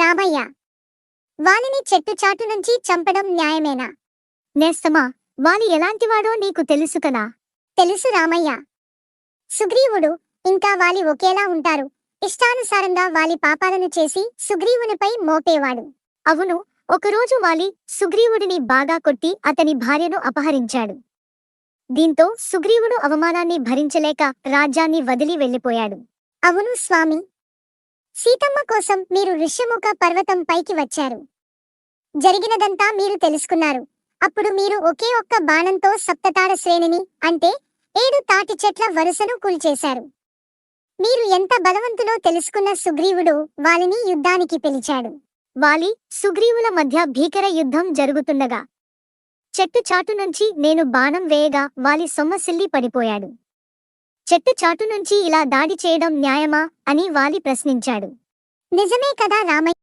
రామయ్య వాలిని చెట్టు చాటు నుంచి చంపడం న్యాయమేనా? నేస్తమా వాలి ఎలాంటివాడో నీకు తెలుసు కదా? తెలుసు రామయ్య. సుగ్రీవుడు ఇంకా వాలి ఒకేలా ఉంటారు. ఇష్టానుసారంగా వాలి పాపాలను చేసి సుగ్రీవునిపై మోపేవాడు. అవును ఒకరోజు వాలి సుగ్రీవుడిని బాగా కొట్టి అతని భార్యను అపహరించాడు. దీంతో సుగ్రీవుడు అవమానాన్ని భరించలేక రాజ్యాన్ని వదిలి వెళ్ళిపోయాడు. అవును స్వామి సీతమ్మ కోసం మీరు ఋష్యముఖ పర్వతం పైకి వచ్చారు. జరిగినదంతా మీరు తెలుసుకున్నారు. అప్పుడు మీరు ఒకే ఒక్క బాణంతో సప్తతార శ్రేణిని అంటే ఏడు తాటి చెట్ల వరుసను కూల్చేశారు. మీరు ఎంత బలవంతులో తెలుసుకున్న సుగ్రీవుడు వాలిని యుద్ధానికి పిలిచాడు. వాలి సుగ్రీవుల మధ్య భీకర యుద్ధం జరుగుతుండగా చెట్టు చాటు నుంచి నేను బాణం వేయగా వాలి సొమ్మసిల్లి పడిపోయాడు. చెట్టు చాటు నుంచి ఇలా దాడి చేయడం న్యాయమా అని వాలి ప్రశ్నించాడు. నిజమే కదా రామయ్య?